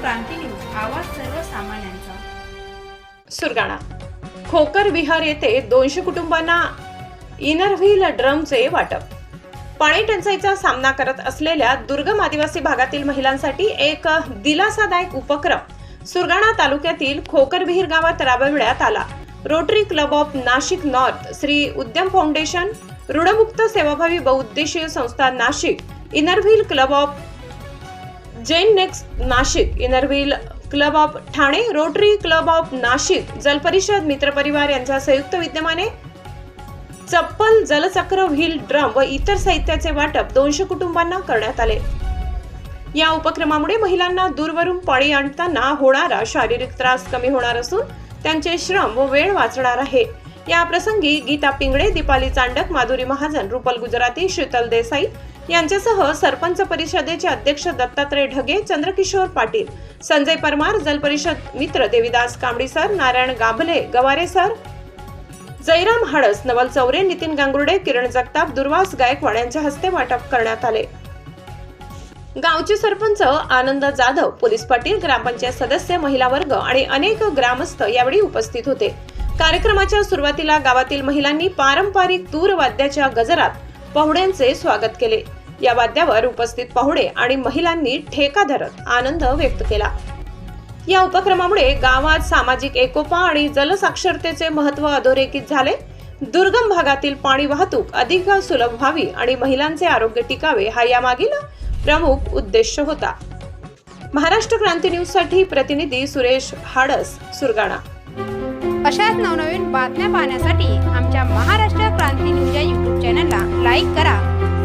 क्रांती news आवाज सर्वसामान्यांचा. सुरगाणा. खोकर विहार येथे दोनशे कुटुंबांना इनरव्हील ड्रमचे वाटप. पाणी टंचाईचा सामना करत असलेल्या दुर्गम आदिवासी भागातील महिलांसाठी एक दिलासादायक उपक्रम. सुरगाणा तालुक्यातील खोकर विहीर गावात राबविण्यात आला. Rotary club of Nashik north Shri Udyam foundation ऋणमुक्त सेवाभावी बहुउद्देशीय संस्था Nashik Inner Wheel club of Jain next Nashik Inner Wheel club of Thane Rotary club of Nashik Jalparishad मित्रपरिवार यांच्या संयुक्त विद्यमाने चप्पल जलचक्र व्हील ड्रम व इतर साहित्याचे वाटप दोनशे कुटुंबांना करण्यात आले. या उपक्रमामुळे महिलांना दूरवरून पाळी आणताना होणारा शारीरिक त्रास कमी होणार असून त्यांचे श्रम व वेळ वाचणार आहे. या प्रसंगी गीता पिंगळे दीपाली चांडक माधुरी महाजन रुपल गुजराती शीतल देसाई यांच्यासह सरपंच परिषदेचे अध्यक्ष दत्तात्रय ढगे चंद्रकिशोर पाटील संजय परमार जलपरिषद मित्र देविदास कांबडी सर नारायण गाभले गवारे सर जयराम हाडस नवल चौरे नितीन गांगुर्डे किरण जगताप दुर्वास गायकवाड यांच्या हस्ते वाटप करण्यात आले. गावचे सरपंच आनंद जाधव पोलीस पाटील ग्रामपंचायत सदस्य महिला वर्ग आणि अनेक ग्रामस्थ यावेळी उपस्थित होते. कार्यक्रमाच्या सुरुवातीला गावातील महिलांनी पारंपरिक तूर वाद्याच्या गजरात पाहुण्यांचे स्वागत केले. या वाद्यावर उपस्थित पाहुणे आणि महिलांनी ठेका धरत आनंद व्यक्त केला. या उपक्रमामुळे गावात सामाजिक एकोपा आणि जलसाक्षरतेचे महत्त्व अधोरेखित झाले. दुर्गम भागातील पाणी वाहतूक अधिक सुलभ व्हावी आणि महिलांचे आरोग्य टिकावे हा यामागील प्रमुख उद्देश होता. महाराष्ट्र क्रांती न्यूजसाठी प्रतिनिधी सुरेश हाडस सुरगाणा. अशाच नवनवीन बातम्या पाहण्यासाठी आमच्या महाराष्ट्र क्रांती न्यूज या युट्यूब चॅनलला लाईक करा.